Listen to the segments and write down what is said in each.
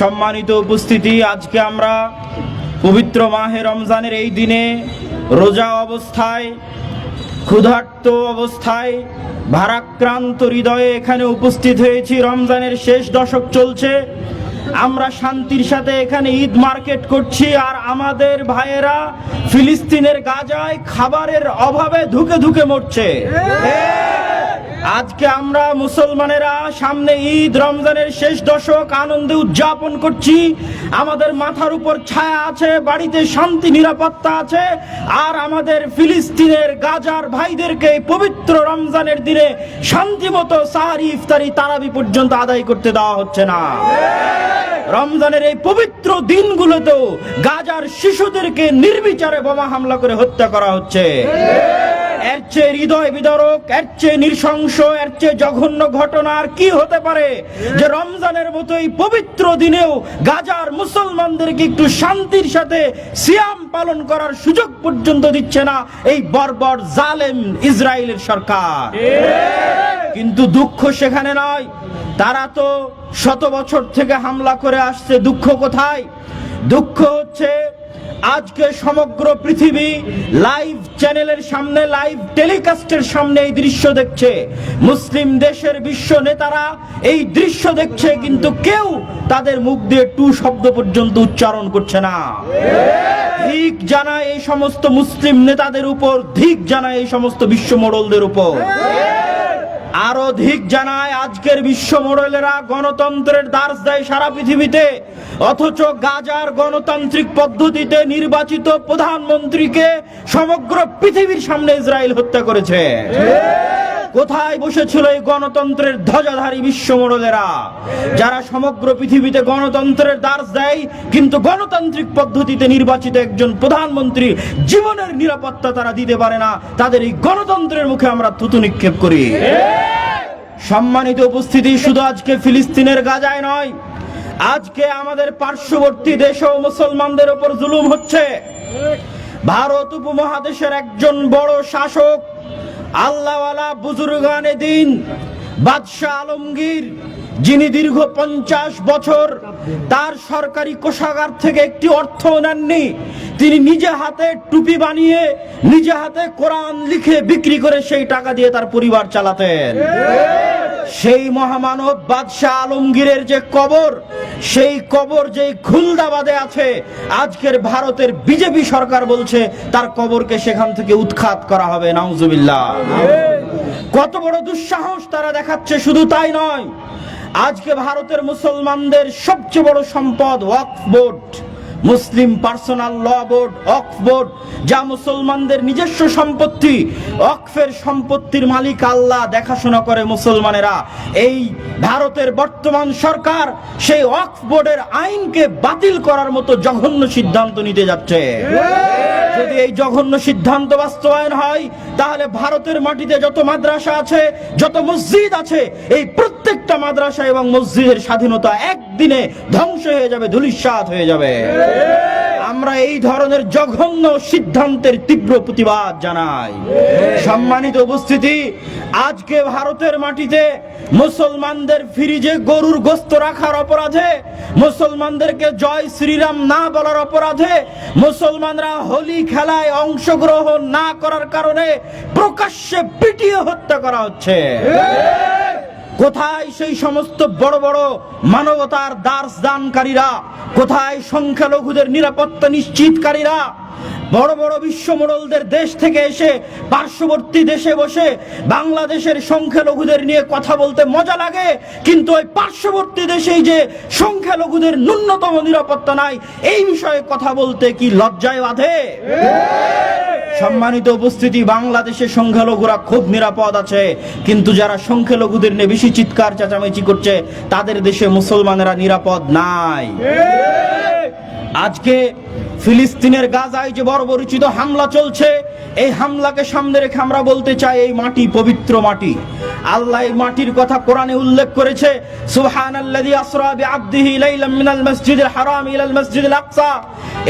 সম্মানিত উপস্থিতি, আজকে আমরা পবিত্র মাহে রমজানের এই দিনে রোজা অবস্থায়, ক্ষুধার্ত অবস্থায়, ভারাক্রান্ত হৃদয়ে এখানে উপস্থিত হয়েছি। রমজানের শেষ দশক চলছে। আমরা শান্তির সাথে এখানে ঈদ মার্কেট করছি আর আমাদের ভাইয়েরা ফিলিস্তিনের গাজায় খাবারের অভাবে ধুকে ধুকে মরছে। আজকে আমরা মুসলমানেরা সামনে ঈদ, রমজানের শেষ দশক আনন্দে উদযাপন করছি। আমাদের মাথার উপর ছায়া আছে, বাড়িতে শান্তি, নিরাপত্তা আছে। আর আমাদের ফিলিস্তিনের গাজার ভাইদেরকে পবিত্র রমজানের দিনে শান্তিমতো সাহারি, ইফতারি, তারাবি পর্যন্ত আদায় করতে দেওয়া হচ্ছে না। রমজানের এই পবিত্র দিনগুলোতেও গাজার শিশুদেরকে নির্বিচারে বোমা হামলা করে হত্যা করা হচ্ছে। এর চেয়ে হৃদয় বিদারক, এর চেয়ে নৃশংস, এর চেয়ে জঘন্য ঘটনা আর কি হতে পারে? যে রমজানের মতো এই পবিত্র দিনেও গাজার মুসলমানদেরকে একটু শান্তির সাথে সিয়াম পালন করার সুযোগ পর্যন্ত দিচ্ছে না এই বর্বর জালেম ইসরায়েলের সরকার। কিন্তু দুঃখ সেখানে নয়, তারা তো শত বছর থেকে হামলা করে আসছে, দুঃখ কোথায়? দুঃখ হচ্ছে আজকে সমগ্র পৃথিবী লাইভ চ্যানেলের সামনে, লাইভ টেলিকাস্টের সামনে এই দৃশ্য দেখছে। মুসলিম দেশের বিশ্ব নেতারা এই দৃশ্য দেখছে, কিন্তু কেউ তাদের মুখ দিয়ে টু শব্দ পর্যন্ত উচ্চারণ করছে না। ধিক জানায় এই সমস্ত মুসলিম নেতাদের উপর, ধিক জানায় এই সমস্ত বিশ্ব মোড়লদের উপর। আরও অধিক জানায় আজকের বিশ্ব মোড়লেরা গণতন্ত্রের দাস দেয় সারা পৃথিবীতে। অথচ গাজার গণতান্ত্রিক পদ্ধতিতে নির্বাচিত প্রধানমন্ত্রীকে সমগ্র পৃথিবীর সামনে ইসরায়েল হত্যা করেছে। কোথায় বসেছিল এই গণতন্ত্রের ধ্বজাধারী বিশ্বমোড়লেরা যারা সমগ্র পৃথিবীতে গণতন্ত্রের দাস দেয়, কিন্তু গণতান্ত্রিক পদ্ধতিতে নির্বাচিত একজন প্রধানমন্ত্রী জীবনের নিরাপত্তা তারা দিতে পারে না, তাদের এই গণতন্ত্রের মুখে আমরা থুতু নিক্ষেপ করি। সম্মানিত উপস্থিতি, শুধু আজকে ফিলিস্তিনের গাজায় নয়, আজকে আমাদের পার্শ্ববর্তী দেশেও মুসলমানদের উপর জুলুম হচ্ছে। ভারত উপমহাদেশের একজন বড় শাসক আল্লাহওয়ালা বুজুরগানে দিন, বাদশাহ আলমগীর, যিনি দীর্ঘ পঞ্চাশ বছর তার সরকারি কোষাগার থেকে একটি অর্থ নেননি, তিনি নিজে হাতে টুপি বানিয়ে, নিজে হাতে কোরআন লিখে বিক্রি করে সেই টাকা দিয়ে তার পরিবার চালাতেন। সেই মহামানব বাদশাহ আলমগীরের যে কবর, সেই কবর যে খুলদাবাদে আছে, আজকের ভারতের বিজেপি সরকার বলছে, তার কবরকে সেখান থেকে উৎখাত করা হবে, নাউজুবিল্লাহ। কত বড় দুঃসাহস তারা দেখাচ্ছে, শুধু তাই নয়, আজকে ভারতের মুসলমানদের সবচেয়ে বড় সম্পদ ওয়াকফ board. Muslim personal law board, অক্ফ board, যা মুসলমানদের নিজস্ব সম্পত্তি, অকফের সম্পত্তির মালিক আল্লাহ দেখাশোনা করে মুসলমানেরা। এই ভারতের বর্তমান সরকার সেই অক্ফ বোর্ডের আইনকে বাতিল করার মতো জঘন্য সিদ্ধান্ত নিতে যাচ্ছে। যদি এই জঘন্য সিদ্ধান্ত বাস্তবায়ন হয়, তাহলে ভারতের মাটিতে যত মাদ্রাসা আছে, যত মসজিদ আছে, এই প্রত্যেকটা মাদ্রাসা এবং মসজিদের স্বাধীনতা একদিনে ধ্বংস হয়ে যাবে ধুলিস্বাদ হয়ে যাবে। আমরা এই ধরনের জঘন্য সিদ্ধান্তের তীব্র প্রতিবাদ জানাই। সম্মানিত উপস্থিতি, আজকে ভারতের মাটিতে মুসলমানদের ফ্রিজে গরুর গোস্ত রাখার অপরাধে, মুসলমানদেরকে জয় শ্রীরাম না বলার অপরাধে, মুসলমানরা হোলি খেলায় অংশগ্রহণ না করার কারণে প্রকাশ্যে পিটিয়ে হত্যা করা হচ্ছে। কোথায় সেই সমস্ত বড় বড় মানবতার দাস দানকারীরা? কোথায় সংখ্যালঘুদের নিরাপত্তা নিশ্চিতকারীরা? বড় বড় বিশ্ব মোড়লদের দেশ থেকে এসে পার্শ্ববর্তী দেশে বসে বাংলাদেশের সংখ্যালঘুদের নিয়ে কথা বলতে মজা লাগে, কিন্তু ওই পার্শ্ববর্তী দেশেই যে সংখ্যালঘুদের ন্যূনতম নিরাপত্তা নাই, এই বিষয়ে কথা বলতে কি লজ্জায় বাঁধে? সম্মানিত উপস্থিতি, বাংলাদেশের সংখ্যালঘুরা খুব নিরাপদ আছে, কিন্তু যারা সংখ্যালঘুদের নিয়ে বেশি চিৎকার, চেঁচামেচি করছে, তাদের দেশে মুসলমানেরা নিরাপদ নাই। আজকে ফিলিস্তিনের গাজায় যে বর্বরিচিত হামলা চলছে, এই হামলাকে সামনে রেখে আমরা বলতে চাই এই মাটি পবিত্র মাটি। আল্লাহ এই মাটির কথা কোরআনে উল্লেখ করেছে, সুবহানাল্লাযী আসরা বিআবদিহি লাইলাম মিনাল মাসজিদিল হারাম ইলাল মাসজিদিল আকসা।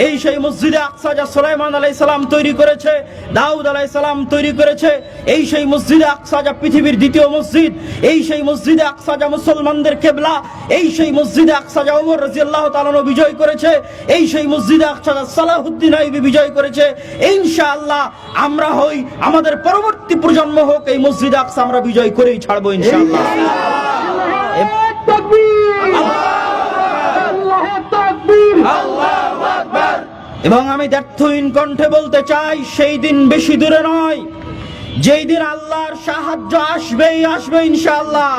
এই সেই মসজিদে আকসা যা সুলাইমান আলাইহিস সালাম তৈরি করেছে, দাউদ আলাইহিস সালাম তৈরি করেছে, এই সেই মসজিদে আকসা যা পৃথিবীর দ্বিতীয় মসজিদ, এই সেই মসজিদে আকসা যা মুসলমানদের কেবলা, এই সেই মসজিদে আকসা যা ওমর রাদিয়াল্লাহু তাআলা বিজয় করেছে, এই সেই মসজিদে আকসা যা সালাহুদ্দিন আইবি বিজয় করেছে। ইনশাআল্লাহ আমরা হই আমাদের পরবর্তী প্রজন্ম হোক এই মসজিদে আকসা আমরা বিজয় করেই ছাড়বো ইনশাআল্লাহ। এবং আমি ব্যর্থহীন কণ্ঠে বলতে চাই সেই দিন বেশি দূরে নয় যেই দিন আল্লাহর সাহায্য আসবেই আসবে ইনশাআল্লাহ।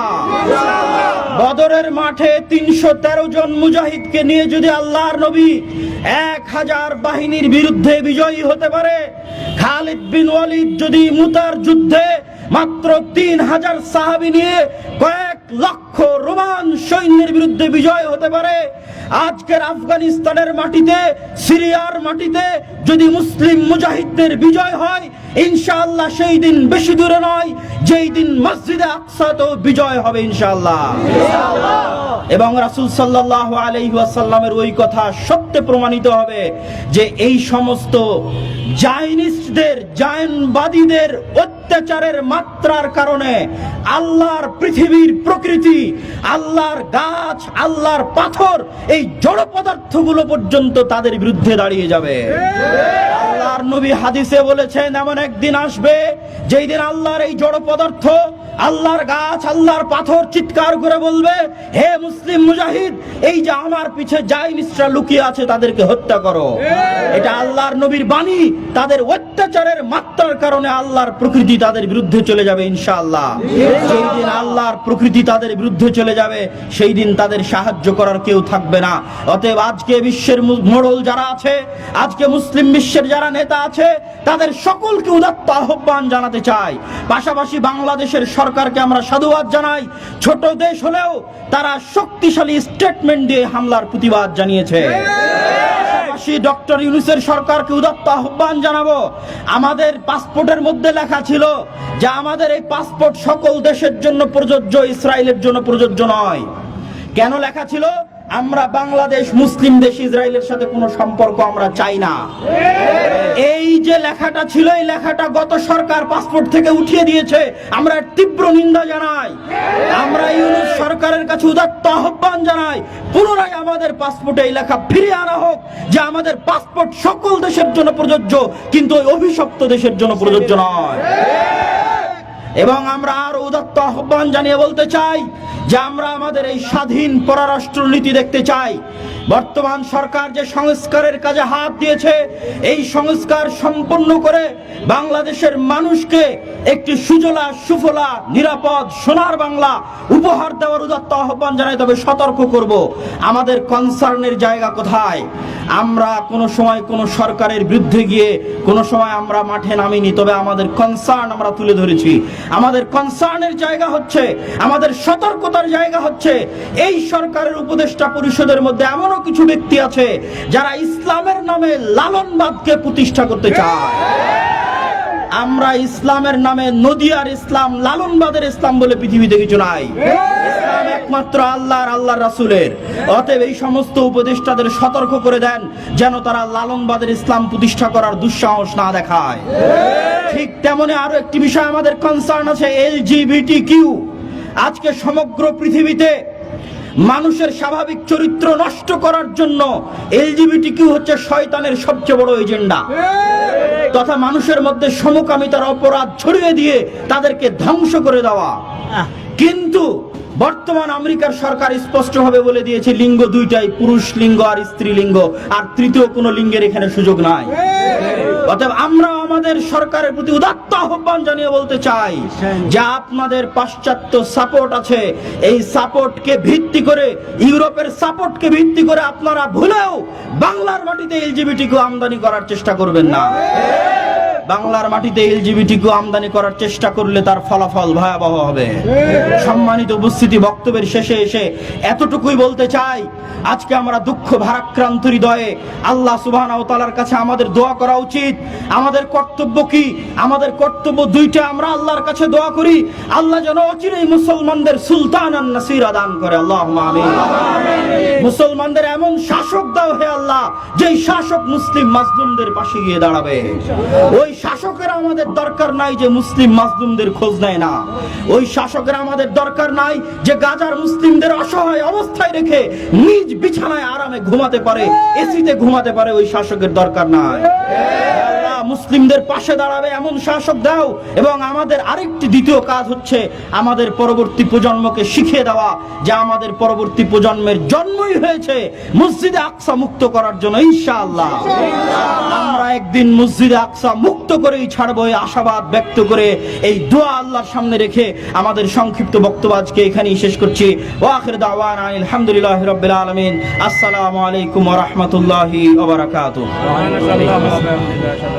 বদরের মাঠে তিনশো তেরো জন মুজাহিদকে নিয়ে যদি আল্লাহর নবী এক হাজার বাহিনীর বিরুদ্ধে বিজয়ী হতে পারে খালিদ বিন ওয়ালিদ যদি মুতার যুদ্ধে মাত্র তিন হাজার সাহাবি নিয়ে কয়েক লক্ষ রোমান সৈন্যের বিরুদ্ধে বিজয় হতে পারে। আজকের আফগানিস্তানের মাটিতে, সিরিয়ার মাটিতে যদি মুসলিম মুজাহিদদের বিজয় হয়, ইনশাআল্লাহ সেই দিন বেশি দূরে নয়, যেই দিন মসজিদে আকসাতেও বিজয় হবে ইনশাআল্লাহ। এবং রাসূল সাল্লাল্লাহু আলাইহি ওয়াসাল্লামের ওই কথা সত্যে প্রমাণিত হবে যে এই সমস্ত জাইনিস্টদের, জায়নবাদীদের অত্যাচারের মাত্রার কারণে আল্লাহর পৃথিবীর প্রকৃতি, আল্লাহর গাছ, আল্লাহর পাথর, এই জড় পদার্থগুলো পর্যন্ত তাদের বিরুদ্ধে দাঁড়িয়ে যাবে। আল্লাহর নবী হাদিসে বলেছেন, এমন একদিন আসবে যেই দিন আল্লাহর এই জড় পদার্থ আল্লাহর গাছ আল্লাহর পাথর চিৎকার করে বলবে হে মুসলিম মুজাহিদ এই যে আমার পিছে যাই মিশ্রা লুকিয়ে আছে তাদেরকে হত্যা করো। এটা আল্লাহর নবীর বাণী তাদের অত্যাচারের মাত্রার কারণে আল্লাহর প্রকৃতি তাদের বিরুদ্ধে চলে যাবে ইনশাআল্লাহ। সেই দিন আল্লাহর প্রকৃতি তাদের বিরুদ্ধে চলে যাবে সেই দিন তাদের সাহায্য করার কেউ থাকবে না। অতএব আজকে বিশ্বের মোড়ল যারা আছে আজকে মুসলিম বিশ্বের যারা নেতা আছে তাদের সকলকে উদাত্ত আহ্বান জানাতে চাই। পাশাপাশি বাংলাদেশের সরকারকে আমরা সাধুবাদ জানাই। ছোট দেশ হলেও তারা শক্তিশালী স্টেটমেন্ট দিয়ে হামলার প্রতিবাদ জানিয়েছে। ইউনুসের সরকারকে আহ্বান জানাব। আমাদের পাসপোর্টের মধ্যে লেখা ছিল যে আমাদের এই পাসপোর্ট সকল দেশের জন্য প্রযোজ্য, ইসরায়েলের জন্য প্রযোজ্য নয়। কেন লেখা ছিল? আমরা বাংলাদেশ, মুসলিম দেশ, ইসরায়েলের সাথে কোনো সম্পর্ক আমরা চাই না। এই যে লেখাটা ছিল, এই লেখাটা গত সরকার পাসপোর্ট থেকে উঠিয়ে দিয়েছে। আমরা তীব্র নিন্দা জানাই। আমরা ইউনুস সরকারের কাছে উদাত্ত আহ্বান জানাই। পুনরায় আমাদের পাসপোর্টে এই লেখা ফিরিয়ে আনা হোক, যে আমাদের পাসপোর্ট সকল দেশের জন্য প্রযোজ্য, কিন্তু ওই অভিশপ্ত দেশের জন্য প্রযোজ্য নয়। এবং আমরা আরও উদাত্ত আহ্বান জানিয়ে বলতে চাই যে আমরা আমাদের এই স্বাধীন পররাষ্ট্র নীতি দেখতে চাই। বর্তমান সরকার যে সংস্কারের কাজে হাত দিয়েছে, এই সংস্কার সম্পন্ন করে বাংলাদেশের মানুষকে একটি সুজলা, সুফলা, নিরাপদ, সোনার বাংলা উপহার দেওয়ার উদাত্ত আহ্বান জানাই, তবে সতর্ক করব। আমাদের কনসার্নের জায়গা কোথায়? আমরা কোনো সময় কোনো সরকারের বিরুদ্ধে গিয়ে, কোনো সময় আমরা মাঠে নামিনি, তবে আমাদের কনসার্ন আমরা তুলে ধরেছি। আমাদের কনসার্নের জায়গা হচ্ছে, আমাদের সতর্কতার জায়গা হচ্ছে, এই সরকারের উপদেষ্টা পরিষদের মধ্যে এমনও কিছু ব্যক্তি আছে যারা ইসলামের নামে লালনবাদকে প্রতিষ্ঠা করতে চায়। আমরা ইসলামের নামে নদিয়ার ইসলাম, লালনবাদের ইসলাম বলে পৃথিবীতে কিছু নাই। একমাত্র আল্লাহর আল্লাহর রাসূলের। অতএব এই সমস্ত উপদেষ্টাদের সতর্ক করে দেন যেন তারা লালনবাদের ইসলাম প্রতিষ্ঠা করার দুঃসাহস না দেখায়। ঠিক তেমনি আরও একটি বিষয় আমাদের কনসার্ন আছে কিউ আজকে সমগ্র পৃথিবীতে মানুষের স্বাভাবিক চরিত্র নষ্ট করার জন্য এলজিবিটি কিউ হচ্ছে শয়তানের সবচেয়ে বড় এজেন্ডা। তথা মানুষের মধ্যে সমকামিতার অপরাধ ছড়িয়ে দিয়ে তাদেরকে ধ্বংস করে দেওয়া। কিন্তু বর্তমান আমেরিকার সরকার স্পষ্টভাবে বলে দিয়েছে, লিঙ্গ দুইটাই, পুরুষ লিঙ্গ আর স্ত্রী লিঙ্গ, আর তৃতীয় কোনো লিঙ্গের এখানে সুযোগ নাই। অতএব আমরা আমাদের সরকারের প্রতি উদাত্ত আহ্বান জানিয়ে বলতে চাই যে আপনাদের পাশ্চাত্য সাপোর্ট আছে। এই সাপোর্টকে ভিত্তি করে, ইউরোপের সাপোর্টকে ভিত্তি করে আপনারা ভুলেও বাংলার মাটিতে এলজিবিটিকে আমদানি করার চেষ্টা করবেন না। বাংলার মাটিতে এলজিবিটিকে আমদানি করার চেষ্টা করলে তার ফলাফল ভয়াবহ হবে। সম্মানিত উপস্থিতি বক্তব্যের শেষে এসে এতটুকুই বলতে চাই, আজকে আমরা দুঃখ ভারাক্রান্ত হৃদয়ে আল্লাহ সুবহানাহু ওয়া তাআলার কাছে আমাদের দোয়া করা উচিত। আমাদের কর্তব্য কি? আমাদের কর্তব্য দুইটা আমরা আল্লাহর কাছে দোয়া করি। আল্লাহ যেন অচিরেই মুসলমানদের সুলতান নাসির দান করে। আমিন। মুসলমানদের এমন শাসক দাও হে আল্লাহ, যেই শাসক মুসলিম মাসলুমদের পাশে গিয়ে দাঁড়াবে। ওই শাসকের আমাদের দরকার নাই যে মুসলিম মাসদুমদের খোঁজ নেয় না। ওই শাসকের আমাদের দরকার নাই যে গাজার মুসলিমদের অসহায় অবস্থায় রেখে নিজ বিছানায় আরামে ঘুমাতে পারে, এসিতে ঘুমাতে পারে, ওই শাসকের দরকার নাই। মুসলিমদের পাশে দাঁড়াবে এমন শাসক দাও, এবং আমাদের আরেকটি দ্বিতীয় কাজ হচ্ছে আমাদের পরবর্তী প্রজন্মকে শিখিয়ে দেওয়া যে আমাদের পরবর্তী প্রজন্মের জন্মই হয়েছে মসজিদে আকসা মুক্ত করার জন্য, ইনশাআল্লাহ। আমরা একদিন মসজিদে আকসা মুক্ত করেই ছাড়বো এই আশাবাদ ব্যক্ত করে এই দোয়া আল্লাহর সামনে রেখে আমাদের সংক্ষিপ্ত বক্তব্য আজকে এখানেই শেষ করছি। ওয়াখির দাওয়ানা আলহামদুলিল্লাহি রাব্বিল আলামিন। আসসালামু আলাইকুম রাহমাতুল্লাহি ওয়া বারাকাতুহু।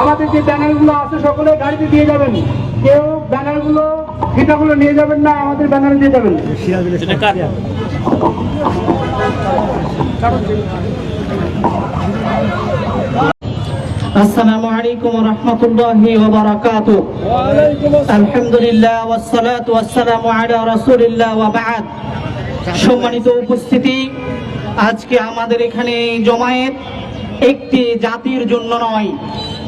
আমাদের যে ব্যানারগুলো আছে সকলে গাড়িতে দিয়ে যাবেন। কেউ ব্যানারগুলো ফিটাগুলো নিয়ে যাবেন না, আমাদের ব্যানারে দিয়ে যাবেন। আসসালামু আলাইকুম রহমতুল্লাহি ওবারাকাতু আলহামদুলিল্লাহ ওয়াসসালাতু ওয়াসসালামু আলা রাসূলিল্লাহ ওয়া বা'দ। সম্মানিত উপস্থিতি, আজকে আমাদের এখানে জমায়েত একটি জাতির জন্য নয়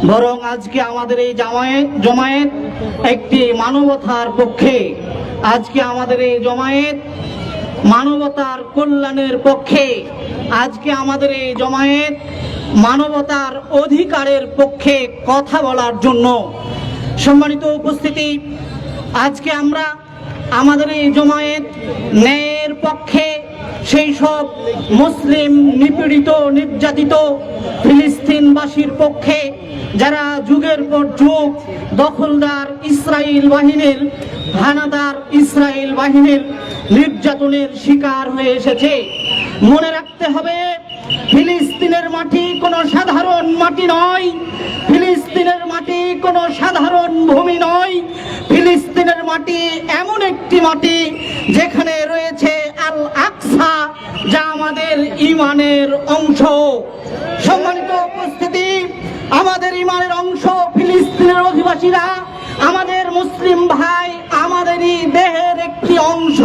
বরং আজকে আমাদের এই জামায়েত জমায়েত একটি মানবতার পক্ষে। আজকে আমাদের এই জমায়েত মানবতার কল্যাণের পক্ষে। আজকে আমাদের এই জমায়েত মানবতার অধিকারের পক্ষে কথা বলার জন্য। সম্মানিত উপস্থিতি, আজকে আমরা আমাদের এই জমায়েত ন্যায়ের পক্ষে সেই সব মুসলিম, নিপীড়িত, নির্যাতিত ফিলিস্তিনবাসীর পক্ষে যারা যুগের পর যুগ দখলদার ইসরায়েল বাহিনীর, হানাদার ইসরায়েল বাহিনীর নির্যাতনের শিকার হয়ে এসেছে। মনে রাখতে হবে, ফিলিস্তিনের মাটি কোনো সাধারণ মাটি নয়। ফিলিস্তিনের মাটি কোনো সাধারণ ভূমি নয়। ফিলিস্তিনের মাটি এমন একটি মাটি যেখানে আমাদের ইমানের অংশ। সম্মানিত উপস্থিতি, আমাদের ইমানের অংশ ফিলিস্তিনের অধিবাসীরা, আমাদের মুসলিম ভাই আমাদেরই দেহের একটি অংশ।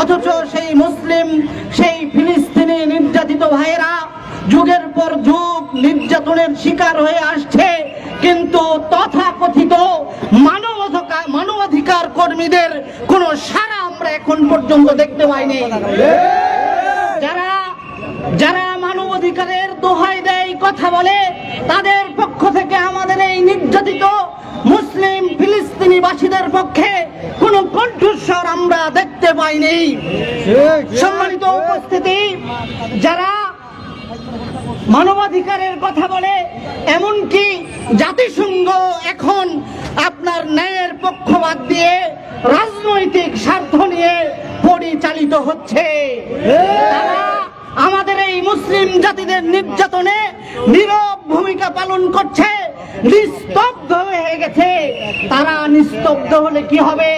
অথচ সেই মুসলিম, সেই ফিলিস্তিনি নির্যাতিত ভাইয়েরা যুগের পর যুগ নির্যাতনের শিকার হয়ে আসছে। কিন্তু তথাকথিত মানবাধিকার মানবাধিকার কর্মীদের কোনো সারা আমরা এখন পর্যন্ত দেখতে পাইনি। যারা যারা মানবাধিকারের দোহাই দেয় কথা বলে তাদের পক্ষ থেকে আমাদের এই নির্যাতিত মুসলিম ফিলিস্তিনিবাসীদের পক্ষে কোন কণ্ঠস্বর আমরা দেখতে পাইনি। সম্মানিত উপস্থিতি যারা মানবাধিকারের কথা বলে, এমনকি জাতিসংঘ এখন আপনার ন্যায়ের পক্ষপাত দিয়ে রাজনৈতিক স্বার্থ নিয়ে পরিচালিত হচ্ছে। আমাদের এই মুসলিম জাতিদের নির্যাতনে নীরব ভূমিকা পালন করছে, নিস্তব্ধ হয়ে গেছে। তারা নিস্তব্ধ হলে কি হবে?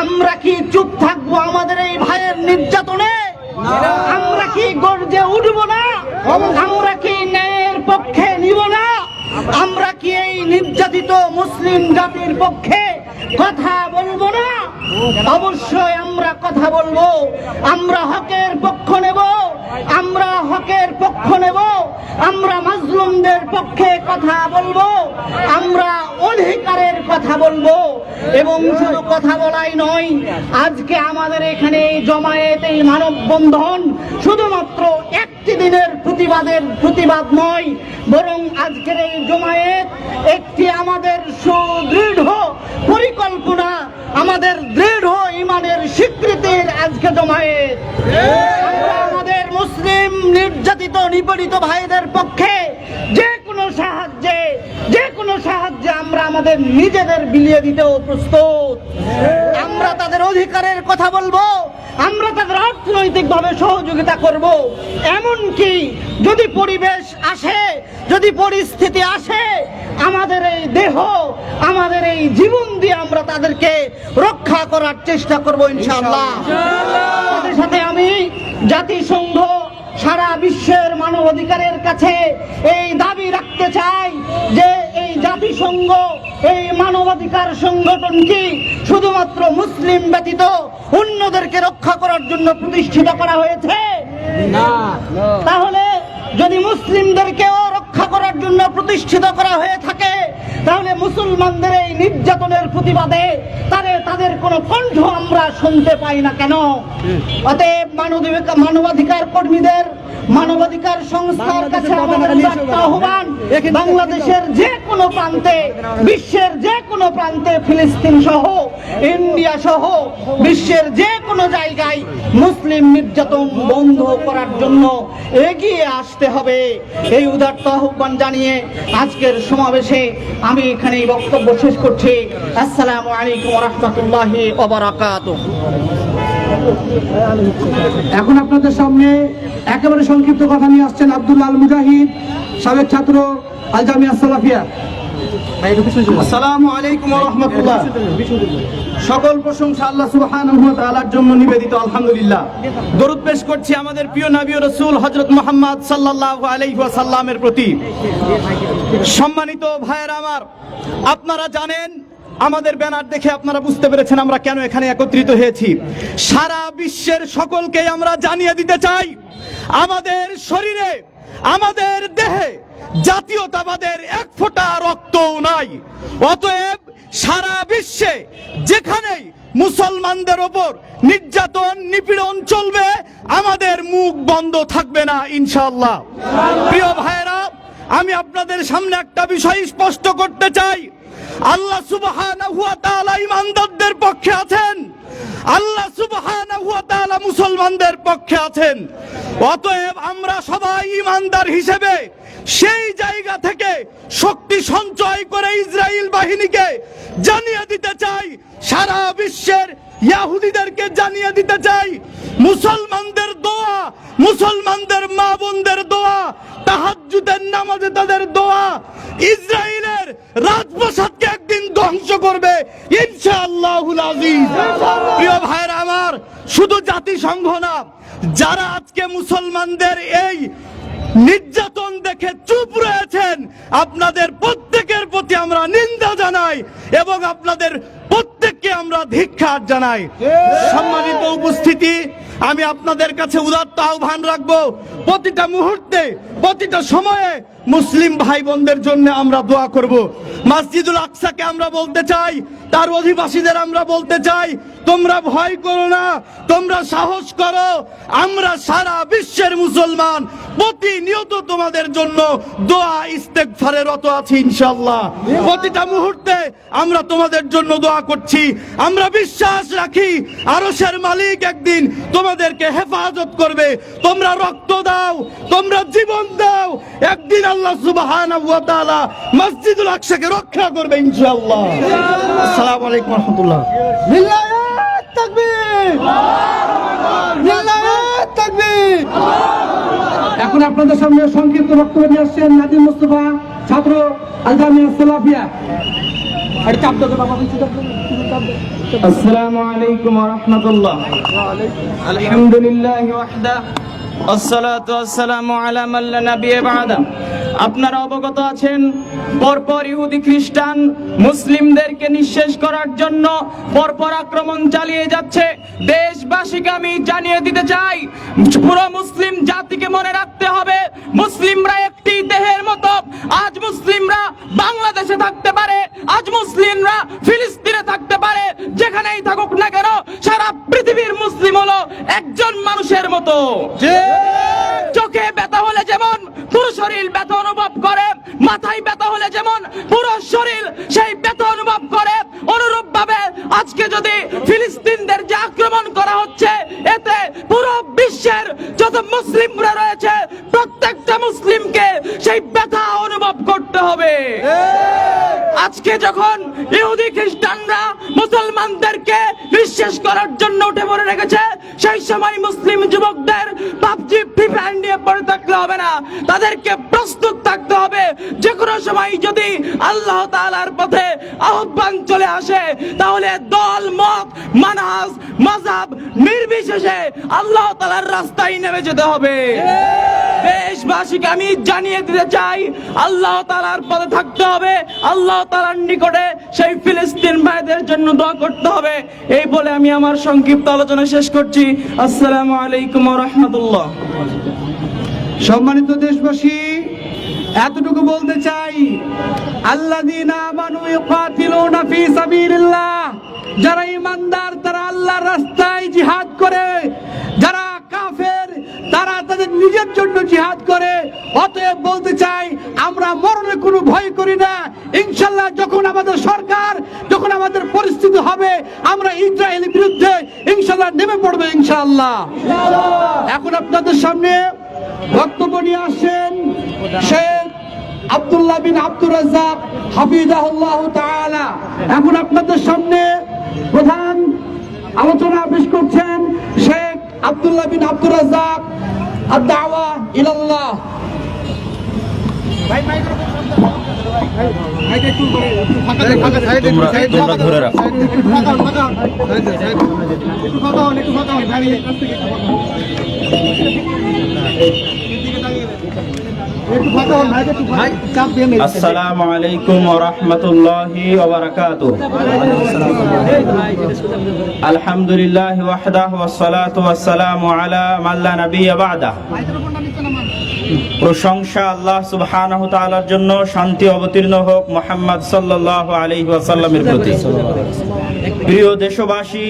আমরা কি চুপ থাকব আমাদের এই ভাইয়ের নির্যাতনে? আমরা কি গর্জে উঠবো না? আমরা কি ন্যায়ের পক্ষে নিব না? আমরা কি এই নির্যাতিত মুসলিম জাতির পক্ষে কথা বলব না? অবশ্যই আমরা কথা বলব। আমরা হকের পক্ষ নেব। আমরা হকের পক্ষ নেব। আমরা মাজলুমদের পক্ষে কথা বলব। আমরা অধিকারের কথা বলব। এবং শুধু কথা বলাই নয়, আজকে আমাদের এখানে এই জমায়েত, এই মানববন্ধন শুধুমাত্র একটি দিনের প্রতিবাদের প্রতিবাদ নয়, বরং আজকের এই জমায়েত একটি আমাদের সুদৃঢ় পরিকল্পনা, আমাদের দৃঢ় ইমানের স্বীকৃতির আজকে জমায়েত। আমরা আমাদের মুসলিম, নির্যাতিত, নিপীড়িত ভাইদের পক্ষে যে কোনো সাহায্যে, যে কোনো সাহায্যে আমরা আমাদের নিজেদের বিলিয়ে দিতেও প্রস্তুত। আমরা তাদের অধিকারের কথা বলব, আমরা তাদের অর্থনৈতিকভাবে সহযোগিতা করব। এমনকি যদি পরিবেশ আসে, যদি পরিস্থিতি আসে, আমাদের এই দেহ, আমাদের এই জীবন দিয়ে আমরা তাদেরকে রক্ষা করার চেষ্টা করব ইনশাআল্লাহ সাথে সাথে আমি জাতিসংঘ সারা মানবাধিকারের কাছে এই দাবি রাখতে চাই যে এই জাতিসংঘ এই মানবাধিকার সংগঠন কি শুধুমাত্র মুসলিম ব্যতীত অন্যদেরকে রক্ষা করার জন্য প্রতিষ্ঠিত করা হয়েছে? তাহলে যদি মুসলিমদেরকেও রক্ষা করার জন্য প্রতিষ্ঠিত করা হয়ে থাকে তাহলে মুসলমানদের এই নির্যাতনের প্রতিবাদে তাদের তাদের কোনো কণ্ঠ আমরা শুনতে পাই না কেন? অতএব মানবাধিকার মানবাধিকার কর্মীদের মানবাধিকার সংস্থার কাছে আমাদের আহ্বান বাংলাদেশের যে কোনো প্রান্তে বিশ্বের যে কোনো প্রান্তে ফিলিস্তিন সহ ইন্ডিয়া সহ বিশ্বের যে কোনো জায়গায় মুসলিম নির্যাতন বন্ধ করার জন্য এগিয়ে আসতে হবে। এই উদার্ত আহ্বান জানিয়ে আজকের সমাবেশে আমি এখানেই বক্তব্য শেষ করছি। আসসালামু আলাইকুম রহমতুল্লাহি ওবরাকাতুহ এখন আপনাদের সামনে একেবারে সংক্ষিপ্ত কথা নিয়ে আসছেন আব্দুল্লাহ আল মুজাহিদ, সাবেক ছাত্র আল জামিয়া সালাফিয়া। আসসালামু সকল প্রশংসা আল্লাহ সুবহানাহু ওয়া তাআলার জন্য নিবেদিত, আলহামদুলিল্লাহ। দরুদ পেশ করছি আমাদের প্রিয় নবী ও রাসূল হযরত মুহাম্মদ সাল্লাল্লাহু আলাইহি ওয়াসাল্লামের প্রতি। সম্মানিত ভাইয়েরা আমার, আপনারা জানেন, আমাদের ব্যানার দেখে আপনারা বুঝতে পেরেছেন আমরা কেন এখানে একত্রিত হয়েছি। সারা বিশ্বের সকলকে আমরা জানিয়ে দিতে চাই, আমাদের শরীরে, আমাদের দেহে জাতীয়তাবাদের এক ফোঁটা রক্তও নাই। অতএব সারা বিশ্বে যেখানেই মুসলমানদের ওপর নির্যাতন, নিপীড়ন চলবে, আমাদের মুখ বন্ধ থাকবে না ইনশাল্লাহ প্রিয় ভাইয়েরা, আমি আপনাদের সামনে একটা বিষয় স্পষ্ট করতে চাই। আল্লাহ সুবহানাহু ইমানদারদের পক্ষে আছেন। আল্লাহ সুবহানাহু মুসলমানদের পক্ষে আছেন। অতএব আমরা সবাই ইমানদার হিসেবে সেই জায়গা থেকে শক্তি সঞ্চয় করে ইসরায়েল বাহিনীকে জানিয়ে দিতে চাই। সারা বিশ্বের ইয়াহুদিদেরকে জানিয়ে দিতে চাই। মুসলমানদের দোয়া, মুসলমানদের মা বোনদের দোয়া, তাহাজ্জুদের নামাজে তাদের দোয়া, ইসরায়েলের রাজপ্রাসাদকে একদিন ধ্বংস করবে ইনশাআল্লাহুল আজিজ প্রিয় ভাইরা আমার, শুধু জাতিসংঘ না, যারা আজকে মুসলমানদের এই নির্যাতন দেখে চুপ রয়েছেন। আপনাদের প্রত্যেকের প্রতি আমরা নিন্দা জানাই এবং আপনাদের প্রত্যেককে আমরা ধিক্ষার জানাই। সম্মানিত উপস্থিতি, আমি আপনাদের কাছে উদাত্ত আহ্বান রাখব। প্রতিটা মুহূর্তে, প্রতিটা সময়ে মুসলিম ভাই বোনদের জন্য আমরা দোয়া করব। মসজিদুল আকসাকে আমরা বলতে চাই, তার অধিবাসীদের আমরা বলতে চাই তোমরা ভয় করো না, তোমরা সাহস করো, আমরা সারা বিশ্বের মুসলমান, প্রতিনিয়ত তোমাদের জন্য দোয়া ইস্তেগফারে রত আছি ইনশাআল্লাহ। প্রতিটা মুহূর্তে আমরা তোমাদের জন্য দোয়া করছি। আমরা বিশ্বাস রাখি, আরশের মালিক একদিন তোমাদেরকে হেফাজত করবে। তোমরা রক্ত দাও, তোমরা জীবন দাও, একদিন আল্লাহ সুবহানাহু ওয়া মসজিদুল আকসাকে রক্ষা করবে ইনশাল্লাহ আসসালামু আলাইকুম রাহমাতুল্লাহ। এখন আপনাদের সামনে সংক্ষিপ্ত বক্তব্য নিয়ে আসছেন নাদিম মুস্তফা ছাত্র আল জামিয়া সালাফিয়া আরে চাপ দাও তো বাবা কিছু চাপ দাও, কিছু চাপ দাও। السلام عليكم ورحمة الله الحمد لله وحده الصلاة والسلام على من لا نبي بعده আপনারা অবগত আছেন পরপর ইহুদি খ্রিস্টান মুসলিমদেরকে নিঃশেষ করার জন্য পরপর আক্রমণ চালিয়ে যাচ্ছে। দেশবাসীকে আমি জানিয়ে দিতে চাই পুরো মুসলিম জাতিকে মনে রাখতে হবে মুসলিমরা একটি দেহের মতো আজ মুসলিমরা বাংলাদেশে থাকতে পারে আজ মুসলিমরা ফিলিস্তিনে থাকতে পারে যেখানেই থাকুক না কেন সারা পৃথিবীর মুসলিম হলো একজন মানুষের মতো। চোখে ব্যথা হলে যেমন শরীর ব্যথা অনুভব করে মাথায় ব্যথা হলে যেমন পুরো শরীর সেই ব্যথা অনুভব করে। অনুরূপ ভাবে আজকে যদি ফিলিস্তিনদের যে আক্রমণ করা হচ্ছে এতে পুরো বিশ্বের যত মুসলিমরা রয়েছে প্রত্যেকটা মুসলিমকে সেই ব্যথা অনুভব করতে হবে। আজকে যখন ইহুদি খ্রিস্টানরা মুসলমানদেরকে বিশ্বাস করার জন্য উঠে পড়ে রেখেছে, সেই সময় মুসলিম যুবকদের পাবজি ফ্রি ফায়ার নিয়ে পড়ে থাকলে হবে না। তাদেরকে প্রস্তুত থাকতে হবে। যে কোনো সময় যদি আল্লাহ তাআলার পথে আহ্বান চলে আসে, তাহলে দল, মত, মানহাজ, মাযহাব নির্বিশেষে আল্লাহ তাআলার রাস্তায় নেমে যেতে হবে। দেশবাসীকে আমি জানিয়ে দিতে চাই, আল্লাহ তাআলার পথে থাকতে হবে। আল্লাহ তাআলার নিকটে সেই ফিলিস্তিন ভাইদের জন্য দোয়া করতে হবে। এই বলে আমি আমার সংক্ষিপ্ত আলোচনা শেষ করছি। আসসালামু আলাইকুম রহমতুল্লাহ। সম্মানিত দেশবাসী, এতটুকু বলতে চাই আল্লাহ যারা ইমানদার তারা আল্লাহ রাস্তায় জিহাদ করে যারা কাফের তারা তাদের নিজের জন্য জিহাদ করে, অতএব বলতে চাই, আমরা মরণে কোনো ভয় করি না। ইনশাল্লাহ যখন আমাদের সরকার, যখন আমাদের পরিস্থিতি হবে, আমরা ইসরায়েলের বিরুদ্ধে ইনশাল্লাহ নেমে পড়বে ইনশাআল্লাহ এখন আপনাদের সামনে বক্তব্য নিয়ে আসেন শেখ আব্দুল্লাহ বিন আব্দুর রাজ্জাক, হাফিজাহুল্লাহ তাআলা। এখন আপনাদের সামনে প্রধান আলোচনা পেশ করছেন শেখ আব্দুল্লাহ বিন আব্দুর রাজ্জাক। আদ-দাওয়া ইলাল্লাহ। তোমরা ধরে রাখো। আসসালামু আলাইকুম ওয়া রাহমাতুল্লাহি ওয়া বারাকাতুহু। আলহামদুলিল্লাহ ওয়াহদাহু ওয়াস সালাতু ওয়াস সালামু আলা মান লা নাবিয়্যা বা'দা। প্রশংসা আল্লাহ সুবহানাহু তাআলার জন্য শান্তি অবতীর্ণ হোক মুহাম্মদ সাল্লাল্লাহু আলাইহি ওয়াসাল্লামের প্রতি। প্রিয় দেশবাসী